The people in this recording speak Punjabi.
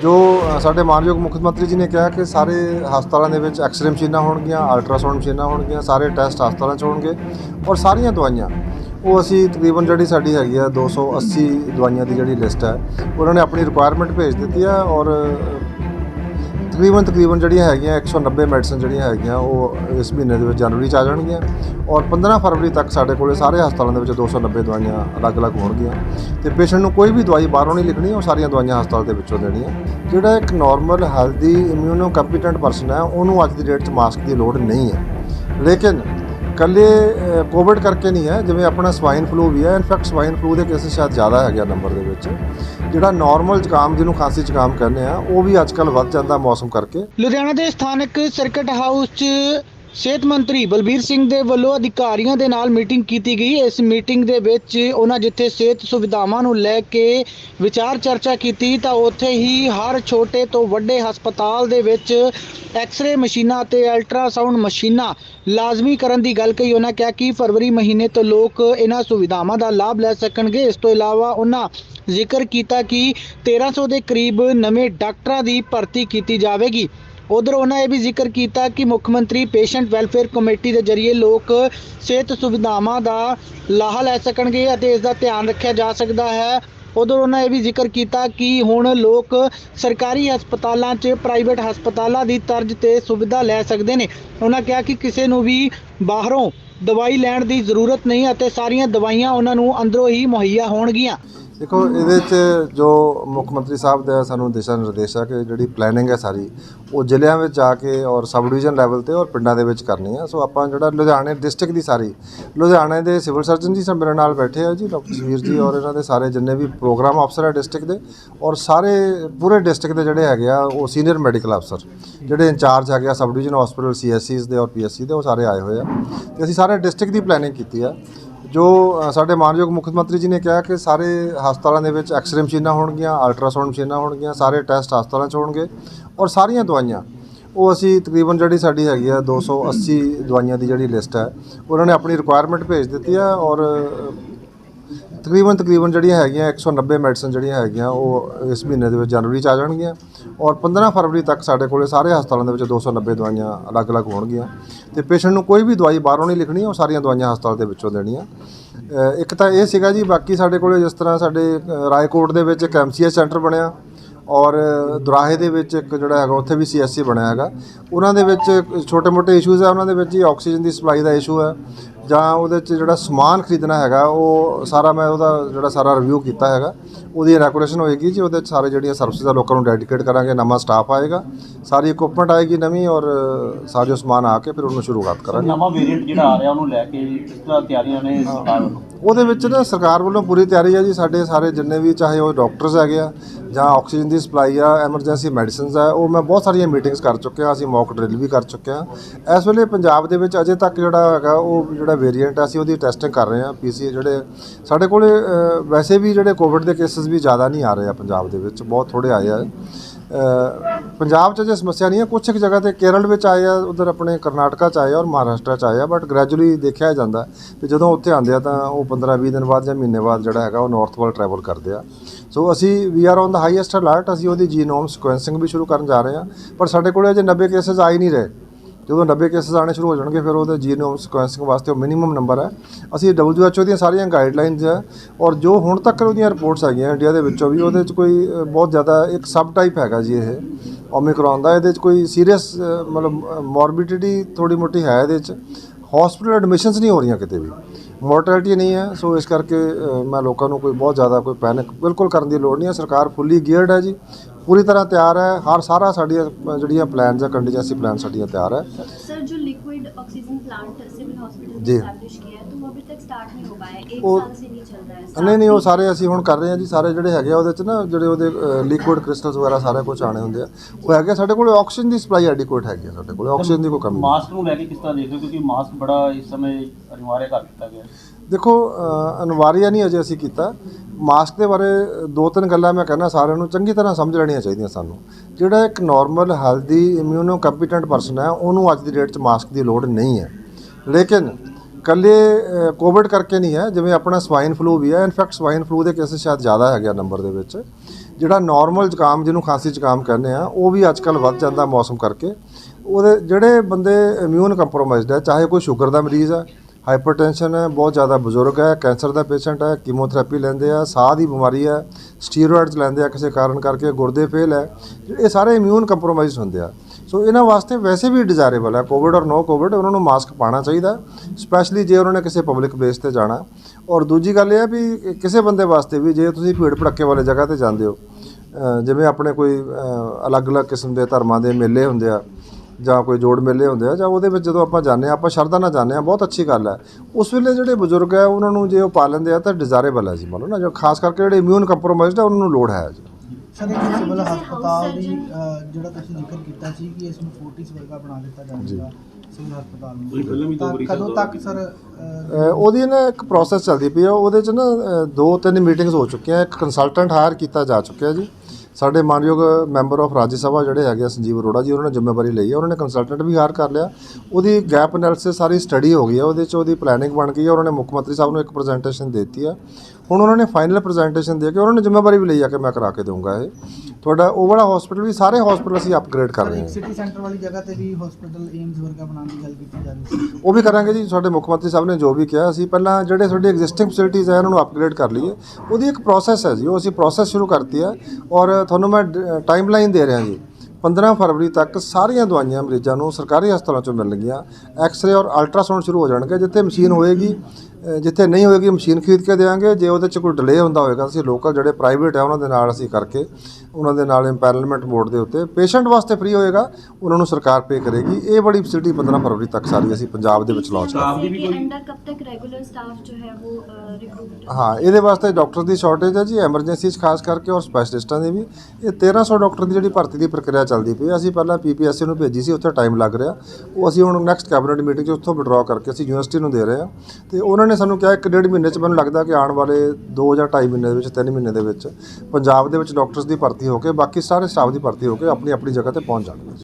ਜੋ ਸਾਡੇ ਮਾਨਯੋਗ ਮੁੱਖ ਮੰਤਰੀ ਜੀ ਨੇ ਕਿਹਾ ਕਿ ਸਾਰੇ ਹਸਪਤਾਲਾਂ ਦੇ ਵਿੱਚ ਐਕਸ-ਰੇ ਮਸ਼ੀਨਾਂ ਹੋਣਗੀਆਂ, ਅਲਟਰਾਸਾਊਂਡ ਮਸ਼ੀਨਾਂ ਹੋਣਗੀਆਂ, ਸਾਰੇ ਟੈਸਟ ਹਸਪਤਾਲਾਂ 'ਚ ਹੋਣਗੇ ਔਰ ਸਾਰੀਆਂ ਦਵਾਈਆਂ, ਉਹ ਅਸੀਂ ਤਕਰੀਬਨ ਜਿਹੜੀ ਸਾਡੀ ਹੈਗੀ ਆ 280 ਦਵਾਈਆਂ ਦੀ ਜਿਹੜੀ ਲਿਸਟ ਹੈ, ਉਹਨਾਂ ਨੇ ਆਪਣੀ ਰਿਕੁਆਇਰਮੈਂਟ ਭੇਜ ਦਿੱਤੀ ਹੈ ਔਰ ਤਕਰੀਬਨ ਤਕਰੀਬਨ ਜਿਹੜੀਆਂ ਹੈਗੀਆਂ 190 ਮੈਡੀਸਨ ਜਿਹੜੀਆਂ ਹੈਗੀਆਂ, ਉਹ ਇਸ ਮਹੀਨੇ ਦੇ ਵਿੱਚ ਜਨਵਰੀ ਚ ਆ ਜਾਣਗੀਆਂ ਔਰ 15 ਫਰਵਰੀ ਤੱਕ ਸਾਡੇ ਕੋਲੇ ਸਾਰੇ ਹਸਪਤਾਲਾਂ ਦੇ ਵਿੱਚ 290 ਦਵਾਈਆਂ ਅਲੱਗ-ਅਲੱਗ ਹੋਣਗੀਆਂ ਤੇ ਪੇਸ਼ੈਂਟ ਨੂੰ ਕੋਈ ਵੀ ਦਵਾਈ ਬਾਹਰੋਂ ਨਹੀਂ ਲਿਖਣੀ, ਉਹ ਸਾਰੀਆਂ ਦਵਾਈਆਂ ਹਸਪਤਾਲ ਦੇ ਵਿੱਚੋਂ ਦੇਣੀਆਂ। ਜਿਹੜਾ ਇੱਕ normal healthy immunocompetent person ਹੈ, ਉਹਨੂੰ ਅੱਜ ਦੀ ਡੇਟ 'ਚ ਮਾਸਕ ਦੀ ਲੋੜ ਨਹੀਂ ਹੈ। ਲੇਕਿਨ ਕੱਲੇ ਕੋਵਿਡ ਕਰਕੇ ਨਹੀਂ ਹੈ, ਜਿਵੇਂ ਆਪਣਾ ਸਵਾਈਨ ਫਲੂ ਵੀ ਹੈ। ਇਨਫੈਕਟ ਸਵਾਈਨ ਫਲੂ ਦੇ ਕੇਸਿਸ ਸ਼ਾਇਦ ਜ਼ਿਆਦਾ ਹੈਗੇ ਆ ਨੰਬਰ ਦੇ ਵਿੱਚ। ਜਿਹੜਾ ਨਾਰਮਲ ਜ਼ੁਕਾਮ ਜਿਹਨੂੰ ਖਾਂਸੀ ਜ਼ੁਕਾਮ ਕਹਿੰਦੇ ਆ, ਉਹ ਵੀ ਅੱਜ ਕੱਲ੍ਹ ਵੱਧ ਜਾਂਦਾ ਮੌਸਮ ਕਰਕੇ। ਲੁਧਿਆਣਾ ਦੇ ਸਥਾਨਕ ਸਰਕਟ ਹਾਊਸ 'ਚ ਸਿਹਤ ਮੰਤਰੀ ਬਲਬੀਰ ਸਿੰਘ ਦੇ ਵੱਲੋਂ ਅਧਿਕਾਰੀਆਂ ਦੇ ਨਾਲ ਮੀਟਿੰਗ ਕੀਤੀ ਗਈ। ਇਸ ਮੀਟਿੰਗ ਦੇ ਵਿੱਚ ਉਹਨਾਂ ਜਿੱਥੇ ਸਿਹਤ ਸੁਵਿਧਾਵਾਂ ਨੂੰ ਲੈ ਕੇ ਵਿਚਾਰ ਚਰਚਾ ਕੀਤੀ, ਤਾਂ ਉੱਥੇ ਹੀ ਹਰ ਛੋਟੇ ਤੋਂ ਵੱਡੇ ਹਸਪਤਾਲ ਦੇ ਵਿੱਚ ਐਕਸ-ਰੇ ਮਸ਼ੀਨਾਂ ਤੇ ਅਲਟਰਾਸਾਊਂਡ ਮਸ਼ੀਨਾਂ ਲਾਜ਼ਮੀ ਕਰਨ ਦੀ ਗੱਲ ਕਹੀ। ਉਹਨਾਂ ਕਿਹਾ ਕਿ ਫਰਵਰੀ ਮਹੀਨੇ ਤੋਂ ਲੋਕ ਇਹਨਾਂ ਸੁਵਿਧਾਵਾਂ ਦਾ ਲਾਭ ਲੈ ਸਕਣਗੇ। ਇਸ ਤੋਂ ਇਲਾਵਾ ਉਹਨਾਂ ਜ਼ਿਕਰ ਕੀਤਾ ਕਿ 1300 ਦੇ ਕਰੀਬ ਨਵੇਂ ਡਾਕਟਰਾਂ ਦੀ ਭਰਤੀ ਕੀਤੀ ਜਾਵੇਗੀ। ਉਧਰ ਉਹਨਾਂ ਇਹ ਵੀ ਜ਼ਿਕਰ ਕੀਤਾ ਕਿ ਮੁੱਖ ਮੰਤਰੀ ਪੇਸ਼ੈਂਟ ਵੈਲਫੇਅਰ ਕਮੇਟੀ ਦੇ ਜ਼ਰੀਏ ਲੋਕ ਸਿਹਤ ਸੁਵਿਧਾਵਾਂ ਦਾ ਲਾਹਾ ਲੈ ਸਕਣਗੇ ਅਤੇ ਇਸ ਦਾ ਧਿਆਨ ਰੱਖਿਆ ਜਾ ਸਕਦਾ ਹੈ। ਉਧਰ ਉਹਨਾਂ ਇਹ ਵੀ ਜ਼ਿਕਰ ਕੀਤਾ ਕਿ ਹੁਣ ਲੋਕ ਸਰਕਾਰੀ ਹਸਪਤਾਲਾਂ 'ਚ ਪ੍ਰਾਈਵੇਟ ਹਸਪਤਾਲਾਂ ਦੀ ਤਰਜ਼ ਤੇ ਸੁਵਿਧਾ ਲੈ ਸਕਦੇ ਨੇ। ਉਹਨਾਂ ਕਿਹਾ ਕਿ ਕਿਸੇ ਨੂੰ ਵੀ ਬਾਹਰੋਂ ਦਵਾਈ ਲੈਣ ਦੀ ਜ਼ਰੂਰਤ ਨਹੀਂ ਅਤੇ ਸਾਰੀਆਂ ਦਵਾਈਆਂ ਉਹਨਾਂ ਨੂੰ ਅੰਦਰੋਂ ਹੀ ਮੁਹੱਈਆ ਹੋਣਗੀਆਂ। ਦੇਖੋ, ਇਹਦੇ 'ਚ ਜੋ ਮੁੱਖ ਮੰਤਰੀ ਸਾਹਿਬ ਦਾ ਸਾਨੂੰ ਦਿਸ਼ਾ ਨਿਰਦੇਸ਼ ਆ ਕਿ ਜਿਹੜੀ ਪਲੈਨਿੰਗ ਹੈ ਸਾਰੀ, ਉਹ ਜ਼ਿਲ੍ਹਿਆਂ ਵਿੱਚ ਜਾ ਕੇ ਔਰ ਸਬ ਡਿਵੀਜ਼ਨ ਲੈਵਲ ਤੇ ਔਰ ਪਿੰਡਾਂ ਦੇ ਵਿੱਚ ਕਰਨੀ ਆ। ਸੋ ਆਪਾਂ ਜਿਹੜਾ ਲੁਧਿਆਣੇ ਡਿਸਟ੍ਰਿਕਟ ਦੀ ਸਾਰੀ, ਲੁਧਿਆਣੇ ਦੇ ਸਿਵਲ ਸਰਜਨ ਜੀ ਸਭ ਮੇਰੇ ਨਾਲ ਬੈਠੇ ਆ ਜੀ, ਡਾਕਟਰ ਜਸਵੀਰ ਜੀ ਔਰ ਇਹਨਾਂ ਦੇ ਸਾਰੇ ਜਿੰਨੇ ਵੀ ਪ੍ਰੋਗਰਾਮ ਅਫਸਰ ਹੈ ਡਿਸਟ੍ਰਿਕਟ ਦੇ, ਔਰ ਸਾਰੇ ਪੂਰੇ ਡਿਸਟ੍ਰਿਕਟ ਦੇ ਜਿਹੜੇ ਹੈਗੇ ਆ, ਉਹ ਸੀਨੀਅਰ ਮੈਡੀਕਲ ਅਫਸਰ ਜਿਹੜੇ ਇੰਚਾਰਜ ਹੈਗੇ ਆ ਸਬ ਡਿਵੀਜ਼ਨ ਹਸਪੀਟਲ ਸੀਐਸਸੀਜ਼ ਦੇ ਔਰ ਪੀਐਸਸੀ ਦੇ, ਉਹ ਸਾਰੇ ਆਏ ਹੋਏ ਆ। ਤੇ ਅਸੀਂ ਸਾਰੇ ਡਿਸਟ੍ਰਿਕਟ ਦੀ ਪਲੈਨਿੰਗ ਕੀਤੀ ਆ। ਜੋ ਸਾਡੇ ਮਾਨਯੋਗ ਮੁੱਖ ਮੰਤਰੀ ਜੀ ਨੇ ਕਿਹਾ ਕਿ ਸਾਰੇ ਹਸਪਤਾਲਾਂ ਦੇ ਵਿੱਚ ਐਕਸ-ਰੇ ਮਸ਼ੀਨਾਂ ਹੋਣਗੀਆਂ, ਅਲਟਰਾਸਾਊਂਡ ਮਸ਼ੀਨਾਂ ਹੋਣਗੀਆਂ, ਸਾਰੇ ਟੈਸਟ ਹਸਪਤਾਲਾਂ 'ਚ ਹੋਣਗੇ ਔਰ ਸਾਰੀਆਂ ਦਵਾਈਆਂ, ਉਹ ਅਸੀਂ ਤਕਰੀਬਨ ਜਿਹੜੀ ਸਾਡੀ ਹੈਗੀ ਆ 280 ਦਵਾਈਆਂ ਦੀ ਜਿਹੜੀ ਲਿਸਟ ਹੈ, ਉਹਨਾਂ ਨੇ ਆਪਣੀ ਰਿਕੁਆਇਰਮੈਂਟ ਭੇਜ ਦਿੱਤੀ ਹੈ ਔਰ ਤਕਰੀਬਨ ਤਕਰੀਬਨ ਜਿਹੜੀਆਂ ਹੈਗੀਆਂ 190 ਮੈਡੀਸਨ ਜਿਹੜੀਆਂ ਹੈਗੀਆਂ, ਉਹ ਇਸ ਮਹੀਨੇ ਦੇ ਵਿੱਚ ਜਨਵਰੀ ਚ ਆ ਜਾਣਗੀਆਂ ਔਰ 15 ਫਰਵਰੀ ਤੱਕ ਸਾਡੇ ਕੋਲੇ ਸਾਰੇ ਹਸਪਤਾਲਾਂ ਦੇ ਵਿੱਚ 290 ਦਵਾਈਆਂ ਅਲੱਗ-ਅਲੱਗ ਹੋਣਗੀਆਂ ਤੇ ਪੇਸ਼ੈਂਟ ਨੂੰ ਕੋਈ ਵੀ ਦਵਾਈ ਬਾਹਰੋਂ ਨਹੀਂ ਲਿਖਣੀ, ਉਹ ਸਾਰੀਆਂ ਦਵਾਈਆਂ ਹਸਪਤਾਲ ਦੇ ਵਿੱਚੋਂ ਦੇਣੀਆਂ। ਇੱਕ ਤਾਂ ਇਹ ਸੀਗਾ ਜੀ, ਬਾਕੀ ਸਾਡੇ ਕੋਲੇ ਜਿਸ ਤਰ੍ਹਾਂ ਸਾਡੇ ਰਾਏਕੋਟ ਦੇ ਵਿੱਚ ਇੱਕ ਐਮਸੀਐਸ ਸੈਂਟਰ ਬਣਿਆ ਔਰ ਦੁਰਾਹੇ ਦੇ ਵਿੱਚ ਇੱਕ ਜਿਹੜਾ ਹੈਗਾ ਉੱਥੇ ਵੀ ਸੀਐਸਸੀ ਬਣਿਆ ਹੈਗਾ। ਉਹਨਾਂ ਦੇ ਵਿੱਚ ਛੋਟੇ-ਮੋਟੇ ਇਸ਼ੂਜ਼ ਆ ਉਹਨਾਂ ਦੇ ਵਿੱਚ ਹੀ ਆਕਸੀਜਨ ਦੀ ਸਪਲਾਈ ਦਾ ਇਸ਼ੂ ਹੈ ਜਾਂ ਉਹਦੇ 'ਚ ਜਿਹੜਾ ਸਮਾਨ ਖਰੀਦਣਾ ਹੈਗਾ ਉਹ ਸਾਰਾ ਮੈਂ ਉਹਦਾ ਜਿਹੜਾ ਸਾਰਾ ਰਿਵਿਊ ਕੀਤਾ ਹੈਗਾ। ਉਹਦੀ ਰੈਗੂਲੇਸ਼ਨ ਹੋਏਗੀ ਜੀ ਉਹਦੇ ਸਾਰੇ ਜਿਹੜੀਆਂ ਸਰਵਿਸਿਜ਼ ਆ ਲੋਕਾਂ ਨੂੰ ਡੈਡੀਕੇਟ ਕਰਾਂਗੇ ਨਵਾਂ ਸਟਾਫ ਆਏਗਾ। ਸਾਰੀ ਇਕਵਿਪਮੈਂਟ ਆਏਗੀ ਨਵੀਂ ਔਰ ਸਾਰਾ ਸਮਾਨ ਆ ਕੇ ਫਿਰ ਉਹਨੂੰ ਸ਼ੁਰੂਆਤ ਕਰਾਂਗੇ। ਨਵਾਂ ਵੇਰੀਐਂਟ ਜਿਹੜਾ ਆ ਰਿਹਾ ਉਹਨੂੰ ਲੈ ਕੇ ਕਿਸ ਤਰ੍ਹਾਂ ਤਿਆਰੀਆਂ ਨੇ ਸਰਕਾਰ ਵੱਲੋਂ? ਉਹਦੇ ਵਿੱਚ ਨਾ ਸਰਕਾਰ ਵੱਲੋਂ ਪੂਰੀ ਤਿਆਰੀ ਹੈ ਜੀ ਸਾਡੇ ਸਾਰੇ ਜਿੰਨੇ ਵੀ ਚਾਹੇ ਉਹ ਡਾਕਟਰਸ ਹੈਗੇ ਆ ਜਾਂ ਆਕਸੀਜਨ ਦੀ ਸਪਲਾਈ ਆ, ਐਮਰਜੈਂਸੀ ਮੈਡੀਸਿਨਸ ਆ, ਉਹ ਮੈਂ ਬਹੁਤ ਸਾਰੀਆਂ ਮੀਟਿੰਗਸ ਕਰ ਚੁੱਕਿਆ, ਅਸੀਂ ਮੌਕ ਡਰਿਲ ਵੀ ਕਰ ਚੁੱਕੇ ਆ। ਇਸ ਵੇਲੇ ਪੰਜਾਬ ਦੇ ਵਿੱਚ ਅਜੇ ਤੱਕ ਜਿਹੜਾ ਹੈਗਾ, ਉਹ ਜਿਹੜਾ ਵੇਰੀਐਂਟ ਆ, ਅਸੀਂ ਉਹਦੀ ਟੈਸਟਿੰਗ ਕਰ ਰਹੇ ਆ ਪੀਸੀ ਜਿਹੜੇ ਸਾਡੇ ਕੋਲੇ ਵੈਸੇ ਵੀ ਜਿਹੜੇ ਕੋਵਿਡ ਦੇ ਕੇਸਸ ਵੀ ਜ਼ਿਆਦਾ ਨਹੀਂ ਆ ਰਹੇ ਆ ਪੰਜਾਬ ਦੇ ਵਿੱਚ, ਬਹੁਤ ਥੋੜੇ ਆਏ ਆ। ਪੰਜਾਬ 'ਚ ਜੇ ਸਮੱਸਿਆ ਨਹੀਂ ਹੈ ਕੁਛ ਇੱਕ ਜਗ੍ਹਾ ਤੇ ਕੇਰਲ ਵਿੱਚ ਆਏ ਆ, ਉਧਰ ਆਪਣੇ ਕਰਨਾਟਕਾ 'ਚ ਆਏ ਆ ਔਰ ਮਹਾਰਾਸ਼ਟਰ 'ਚ ਆਏ ਆ ਬਟ ਗ੍ਰੈਜੂਅਲੀ ਦੇਖਿਆ ਜਾਂਦਾ ਤੇ ਜਦੋਂ ਉੱਥੇ ਆਉਂਦੇ ਆ ਤਾਂ ਉਹ 15 20 ਦਿਨ ਬਾਅਦ ਜਾਂ ਮਹੀਨੇ ਬਾਅਦ ਜਿਹੜਾ ਹੈਗਾ, ਉਹ ਨਾਰਥ ਵੱਲ ਟਰੈਵਲ ਕਰਦੇ ਆ। ਸੋ ਅਸੀਂ we are on the highest alert ਅਸੀਂ ਉਹਦੀ ਜੀਨੋਮ ਸਿਕੁਐਂਸਿੰਗ ਵੀ ਸ਼ੁਰੂ ਕਰਨ ਜਾ ਰਹੇ ਹਾਂ। ਪਰ ਸਾਡੇ ਕੋਲ ਅਜੇ 90 ਕੇਸਸ ਆ ਨਹੀਂ ਰਹੇ। ਜਦੋਂ 90 ਕੇਸਸ ਆਣੇ ਸ਼ੁਰੂ ਹੋ ਜਾਣਗੇ, ਫਿਰ ਉਹਦੇ ਜੀਨੋਮ ਸਿਕੁਐਂਸਿੰਗ ਵਾਸਤੇ ਉਹ ਮਿਨੀਮਮ ਨੰਬਰ ਹੈ। ਅਸੀਂ WHO ਦੀਆਂ ਸਾਰੀਆਂ ਗਾਈਡਲਾਈਨਸ ਹੈ ਔਰ ਜੋ ਹੁਣ ਤੱਕ ਉਹਦੀਆਂ ਰਿਪੋਰਟਸ ਹੈਗੀਆਂ ਇੰਡੀਆ ਦੇ ਵਿੱਚੋਂ ਵੀ, ਉਹਦੇ 'ਚ ਕੋਈ ਬਹੁਤ ਜ਼ਿਆਦਾ ਇੱਕ ਸਬ ਟਾਈਪ ਹੈਗਾ ਜੀ ਇਹ। ਓਮਿਕਰੋਨ ਦਾ, ਇਹਦੇ 'ਚ ਕੋਈ ਸੀਰੀਅਸ ਮਤਲਬ ਮੋਰਬਿਡਿਟੀ ਥੋੜੀ ਮੋਟੀ ਹੈ ਇਹਦੇ 'ਚ। ਹਸਪੀਟਲ ਐਡਮਿਸ਼ਨਸ ਨਹੀਂ ਹੋ ਰਹੀਆਂ ਕਿਤੇ ਵੀ। ਮੋਰਟੈਲਿਟੀ ਨਹੀਂ ਹੈ ਸੋ ਇਸ ਕਰਕੇ ਮੈਂ ਲੋਕਾਂ ਨੂੰ ਕੋਈ ਬਹੁਤ ਜ਼ਿਆਦਾ ਕੋਈ ਪੈਨਿਕ ਬਿਲਕੁਲ ਕਰਨ ਦੀ ਲੋੜ ਨਹੀਂ ਹੈ। ਸਰਕਾਰ ਫੁੱਲੀ ਗੀਅਰਡ ਹੈ ਜੀ। ਪੂਰੀ ਤਰ੍ਹਾਂ ਤਿਆਰ ਹੈ। ਹਰ ਸਾਰਾ ਸਾਡੀਆਂ ਜਿਹੜੀਆਂ ਪਲਾਨਸ ਹੈ ਕੰਟੀਜੈਂਸੀ ਪਲਾਨ ਸਾਡੀਆਂ ਤਿਆਰ ਹੈ। ਸਰ ਜੋ liquid oxygen plant civil hospital establish ਉਹ ਨਹੀਂ ਨਹੀਂ ਉਹ ਸਾਰੇ ਅਸੀਂ ਹੁਣ ਕਰ ਰਹੇ ਹਾਂ ਜੀ। ਸਾਰੇ ਜਿਹੜੇ ਹੈਗੇ ਆ ਉਹਦੇ ਚ ਨਾ ਜਿਹੜੇ ਉਹਦੇ ਲਿਕੁਇਡ ਕ੍ਰਿਸਟਲਸ ਵਗੈਰਾ ਸਾਰਾ ਕੁਝ ਆਣੇ ਹੁੰਦੇ ਆ। ਉਹ ਹੈਗੇ ਸਾਡੇ ਕੋਲ ਆਕਸੀਜਨ ਦੀ ਸਪਲਾਈ ਐਡਿਕੁਏਟ ਹੈਗੀ ਆ ਸਾਡੇ ਕੋਲ। ਆਕਸੀਜਨ ਦੀ ਕੋਈ ਕਮੀ ਮਾਸਕ ਨੂੰ ਲੈ ਕੇ ਕਿਸ ਤਰ੍ਹਾਂ ਦੇਖ ਹੋ? ਕਿਉਂਕਿ ਮਾਸਕ ਬੜਾ ਇਸ ਸਮੇਂ ਅਨਿਵਾਰਿਆ ਕਰ ਦਿੱਤਾ ਗਿਆ ਦੇਖੋ ਅਨਵਾਰਿਆ ਨਹੀਂ ਅਜੇ ਅਸੀਂ ਕੀਤਾ। ਮਾਸਕ ਦੇ ਬਾਰੇ ਦੋ ਤਿੰਨ ਗੱਲਾਂ ਮੈਂ ਕਹਿੰਦਾ ਸਾਰਿਆਂ ਨੂੰ ਚੰਗੀ ਤਰ੍ਹਾਂ ਸਮਝ ਲੈਣੀਆਂ ਚਾਹੀਦੀਆਂ ਸਾਨੂੰ। ਜਿਹੜਾ ਇੱਕ normal healthy immunocompetent person ਹੈ, ਉਹਨੂੰ ਅੱਜ ਦੀ ਡੇਟ 'ਚ ਮਾਸਕ ਦੀ ਲੋੜ ਨਹੀਂ ਹੈ। ਲੇਕਿਨ ਕੱਲੇ ਕੋਵਿਡ ਕਰਕੇ ਨਹੀਂ ਹੈ, ਜਿਵੇਂ ਆਪਣਾ ਸਵਾਈਨ ਫਲੂ ਵੀ ਹੈ। ਇਨਫੈਕਟ ਸਵਾਈਨ ਫਲੂ ਦੇ ਕੇਸਿਸ ਸ਼ਾਇਦ ਜ਼ਿਆਦਾ ਹੈਗੇ ਆ ਨੰਬਰ ਦੇ ਵਿੱਚ। ਜਿਹੜਾ ਨਾਰਮਲ ਜ਼ੁਕਾਮ, ਜਿਹਨੂੰ ਖਾਂਸੀ ਜ਼ੁਕਾਮ ਕਹਿੰਦੇ ਆ, ਉਹ ਵੀ ਅੱਜ ਕੱਲ ਵੱਧ ਜਾਂਦਾ ਮੌਸਮ ਕਰਕੇ। ਉਹਦੇ, ਜਿਹੜੇ ਬੰਦੇ ਇਮਿਊਨ ਕੰਪਰੋਮਾਈਜ਼ਡ ਹੈ, ਚਾਹੇ ਕੋਈ ਸ਼ੂਗਰ ਦਾ ਮਰੀਜ਼ ਹੈ ਹਾਈਪਰਟੈਂਸ਼ਨ ਹੈ, ਬਹੁਤ ਜ਼ਿਆਦਾ ਬਜ਼ੁਰਗ ਹੈ, ਕੈਂਸਰ ਦਾ ਪੇਸ਼ੈਂਟ ਹੈ, ਕੀਮੋਥੈਰੇਪੀ ਲੈਂਦੇ ਆ, ਸਾਹ ਦੀ ਬਿਮਾਰੀ ਹੈ ਸਟੀਰੋਇਡਸ ਲੈਂਦੇ ਆ ਕਿਸੇ ਕਾਰਨ ਕਰਕੇ ਗੁਰਦੇ ਫੇਲ ਹੈ, ਇਹ ਸਾਰੇ ਇਮਿਊਨ ਕੰਪਰੋਮਾਈਜ਼ ਹੁੰਦੇ ਆ। ਸੋ ਇਹਨਾਂ ਵਾਸਤੇ ਵੈਸੇ ਵੀ ਡਿਜ਼ਾਇਰੇਬਲ ਹੈ ਕੋਵਿਡ ਔਰ ਨੋ ਕੋਵਿਡ ਉਹਨਾਂ ਨੂੰ ਮਾਸਕ ਪਾਉਣਾ ਚਾਹੀਦਾ ਸਪੈਸ਼ਲੀ ਜੇ ਉਹਨਾਂ ਨੇ ਕਿਸੇ ਪਬਲਿਕ ਪਲੇਸ ਤੇ ਜਾਣਾ। ਔਰ ਦੂਜੀ ਗੱਲ ਇਹ ਹੈ ਵੀ ਕਿਸੇ ਬੰਦੇ ਵਾਸਤੇ ਵੀ, ਜੇ ਤੁਸੀਂ ਭੀੜ ਭੜੱਕੇ ਵਾਲੇ ਜਗ੍ਹਾ ਤੇ ਜਾਂਦੇ ਹੋ ਜਿਵੇਂ ਆਪਣੇ ਕੋਈ ਅਲੱਗ-ਅਲੱਗ ਕਿਸਮ ਦੇ ਧਰਮਾਂ ਦੇ ਮੇਲੇ ਹੁੰਦੇ ਆ ਜਾਂ ਕੋਈ ਜੋੜ ਮੇਲੇ ਹੁੰਦੇ ਆ ਜਾਂ ਉਹਦੇ ਵਿੱਚ ਜਦੋਂ ਆਪਾਂ ਜਾਂਦੇ ਆ ਆਪਾਂ ਸ਼ਰਧਾ ਨਾਲ ਜਾਂਦੇ ਆ ਬਹੁਤ ਅੱਛੀ ਗੱਲ ਹੈ। ਉਸ ਵੇਲੇ ਜਿਹੜੇ ਬਜ਼ੁਰਗ ਹੈ ਉਹਨਾਂ ਨੂੰ ਜੇ ਉਹ ਪਾ ਲੈਂਦੇ ਆ ਤਾਂ ਡਿਜ਼ਾਇਰੇਬਲ ਹੈ ਜੀ ਮੰਨ ਲਓ ਨਾ ਜੋ ਖਾਸ ਕਰਕੇ ਜਿਹੜੇ ਇਮਿਊਨ ਕੰਪਰੋਮਾਈਜ਼ਡ ਹੈ ਉਹਨਾਂ ਨੂੰ ਲੋੜ ਹੈ ਜੀ। ਸਰ ਇੱਕ ਸਿਵਲ ਕਿਸੇ ਹਸਪਤਾਲ house ਦੀ surgeon- ਅਹ, ਜਿਹੜਾ ਤੁਸੀਂ ਜ਼ਿਕਰ ਕੀਤਾ ਸੀ ਕਿ ਇਸ ਨੂੰ ਫੋਰਟਿਸ ਵਰਗਾ ਬਣਾ ਦਿੱਤਾ ਜਾਵੇਗਾ ਸਿਵਲ ਹਸਪਤਾਲ ਨੂੰ। ਤਾਂ ਕਦੋਂ ਤੱਕ ਸਰ ਅਹ, ਅ, ਉਹਦੀ ਨਾ ਇੱਕ ਪ੍ਰੋਸੈਸ ਚੱਲਦੀ ਪਈ ਆ ਉਹਦੇ ਚ ਨਾ ਦੋ ਤਿੰਨ ਮੀਟਿੰਗਸ ਹੋ ਚੁੱਕੀਆਂ ਇੱਕ ਕੰਸਲਟੈਂਟ ਹਾਇਰ ਕੀਤਾ ਜਾ ਚੁੱਕਿਆ ਜੀ। ਸਾਡੇ ਮਾਨਯੋਗ ਮੈਂਬਰ ਆਫ ਰਾਜ ਸਭਾ ਜਿਹੜੇ ਹੈਗੇ ਆ ਸੰਜੀਵ ਅਰੋੜਾ ਜੀ ਉਹਨਾਂ ਨੇ ਜ਼ਿੰਮੇਵਾਰੀ ਲਈ ਹੈ ਉਹਨਾਂ ਨੇ ਕੰਸਲਟੈਂਟ ਵੀ ਹਾਇਰ ਕਰ ਲਿਆ। ਉਹਦੀ ਗੈਪ ਐਨਾਲਿਸਿਸ ਸਾਰੀ ਸਟੱਡੀ ਹੋ ਗਈ ਹੈ ਉਹਦੇ ਚ ਉਹਦੀ ਪਲੈਨਿੰਗ ਬਣ ਗਈ ਹੈ ਉਹਨਾਂ ਨੇ ਮੁੱਖ ਮੰਤਰੀ ਸਾਹਿਬ ਨੂੰ ਇੱਕ ਪ੍ਰੈਜੈਂਟੇਸ਼ਨ ਦਿੱਤੀ ਹੈ ਹੁਣ ਉਹਨਾਂ ਨੇ ਫਾਈਨਲ ਪ੍ਰੈਜੈਂਟੇਸ਼ਨ ਦੇ ਕੇ ਉਹਨਾਂ ਨੇ ਜ਼ਿੰਮੇਵਾਰੀ ਵੀ ਲਈ ਆ ਕਿ ਮੈਂ ਕਰਾ ਕੇ ਦਊਂਗਾ ਇਹ। ਤੁਹਾਡਾ ਉਹ ਵਾਲਾ ਹਸਪੀਟਲ ਵੀ ਸਾਰੇ ਹਸਪੀਟਲ ਅਸੀਂ ਅਪਗ੍ਰੇਡ ਕਰ ਰਹੇ ਹਾਂ। ਸਿਟੀ ਸੈਂਟਰ ਵਾਲੀ ਜਗ੍ਹਾ ਤੇ ਵੀ ਹਸਪੀਟਲ ਏਮਸ ਵਰਗਾ ਬਣਾਉਣ ਦੀ ਗੱਲ ਕੀਤੀ ਜਾ ਰਹੀ ਸੀ। ਉਹ ਵੀ ਕਰਾਂਗੇ ਜੀ ਸਾਡੇ ਮੁੱਖ ਮੰਤਰੀ ਸਾਹਿਬ ਨੇ ਜੋ ਵੀ ਕਿਹਾ ਅਸੀਂ ਪਹਿਲਾਂ ਜਿਹੜੇ ਸਾਡੇ ਐਗਜ਼ਿਸਟਿੰਗ ਫੈਸਿਲਿਟੀਜ਼ ਹੈ ਉਹਨਾਂ ਨੂੰ ਅਪਗ੍ਰੇਡ ਕਰ ਲਈਏ। ਉਹਦੀ ਇੱਕ ਪ੍ਰੋਸੈਸ ਹੈ ਜੀ ਉਹ ਅਸੀਂ ਪ੍ਰੋਸੈਸ ਸ਼ੁਰੂ ਕਰਤੀ ਹੈ ਔਰ ਤੁਹਾਨੂੰ ਮੈਂ ਟਾਈਮਲਾਈਨ ਦੇ ਰਿਹਾ ਜੀ। 15 ਫਰਵਰੀ ਤੱਕ ਸਾਰੀਆਂ ਦਵਾਈਆਂ ਮਰੀਜ਼ਾਂ ਨੂੰ ਸਰਕਾਰੀ ਹਸਪਤਾਲਾਂ 'ਚੋਂ ਮਿਲਣਗੀਆਂ। ਐਕਸ-ਰੇ ਔਰ ਅਲਟਰਾਸਾਊਂਡ ਸ਼ੁਰੂ ਹੋ ਜਾਣਗੇ, ਜਿੱਥੇ ਮਸ਼ੀਨ ਹੋਏਗੀ। ਜਿੱਥੇ ਨਹੀਂ ਹੋਏਗੀ ਮਸ਼ੀਨ ਖਰੀਦ ਕੇ ਦੇਵਾਂਗੇ ਜੇ ਉਹਦੇ ਚ ਕੋਈ ਡਿਲੇ ਹੁੰਦਾ ਹੋਏਗਾ ਅਸੀਂ ਲੋਕਲ ਜਿਹੜੇ ਪ੍ਰਾਈਵੇਟ ਹੈ ਉਹਨਾਂ ਦੇ ਨਾਲ ਅਸੀਂ ਕਰਕੇ ਉਹਨਾਂ ਦੇ ਨਾਲ ਇੰਪੈਰਲਮੈਂਟ ਮੋਡ ਦੇ ਉੱਤੇ ਪੇਸ਼ੈਂਟ ਵਾਸਤੇ ਫ੍ਰੀ ਹੋਏਗਾ ਉਹਨਾਂ ਨੂੰ ਸਰਕਾਰ ਪੇ ਕਰੇਗੀ। ਇਹ ਬੜੀ ਫੈਸਿਲਿਟੀ 15 ਫਰਵਰੀ ਤੱਕ ਸਾਰੀ ਅਸੀਂ ਪੰਜਾਬ ਦੇ ਵਿੱਚ ਲਾਂਚ ਕਰਾਂਗੇ। ਵੀ ਕਬ ਤੱਕ ਰੈਗੂਲਰ ਸਟਾਫ ਜੋ ਹੈ ਉਹ ਹਾਂ ਇਹਦੇ ਵਾਸਤੇ ਡਾਕਟਰ ਦੀ ਸ਼ਾਰਟੇਜ ਹੈ ਜੀ ਐਮਰਜੈਂਸੀ 'ਚ ਖਾਸ ਕਰਕੇ ਔਰ ਸਪੈਸ਼ਲਿਸਟਾਂ ਦੀ ਵੀ। ਇਹ 1300 ਡਾਕਟਰ ਦੀ ਜਿਹੜੀ ਭਰਤੀ ਦੀ ਪ੍ਰਕਿਰਿਆ ਚੱਲਦੀ ਪਈ ਅਸੀਂ ਪਹਿਲਾਂ ਪੀਪੀਐਸਸੀ ਨੂੰ ਭੇਜੀ ਸੀ ਉੱਥੇ ਟਾਈਮ ਲੱਗ ਰਿਹਾ। ਉਹ ਅਸੀਂ ਹੁਣ ਨੈਕਸਟ ਕੈਬਨਿਟ ਮੀਟਿੰਗ 'ਚ ਉੱਥੋਂ ਵਿਡਰਾ ਕਰਕੇ ਅਸੀਂ ਯੂਨੀਵਰਸਿਟੀ ਨੂੰ ਦੇ ਰਹੇ ਹਾਂ। ਤੇ ਉਹਨਾਂ ਨੇ ਸਾਨੂੰ ਕਿਹਾ ਇੱਕ ਡੇਢ ਮਹੀਨੇ 'ਚ ਮੈਨੂੰ ਲੱਗਦਾ ਕਿ ਆਉਣ ਵਾਲੇ 2 ਜਾਂ 2.5 ਮਹੀਨੇ ਦੇ ਵਿੱਚ 3 ਮਹੀਨੇ ਦੇ ਵਿੱਚ ਪੰਜਾਬ ਦੇ ਵਿੱਚ ਡਾਕਟਰਸ ਦੀ ਭਰਤੀ ਹੋ ਕੇ ਬਾਕੀ ਸਾਰੇ ਸਟਾਫ ਦੀ ਭਰਤੀ ਹੋ ਕੇ ਆਪਣੀ ਆਪਣੀ ਜਗ੍ਹਾ ਤੇ ਪਹੁੰਚ ਜਾਣਗੇ।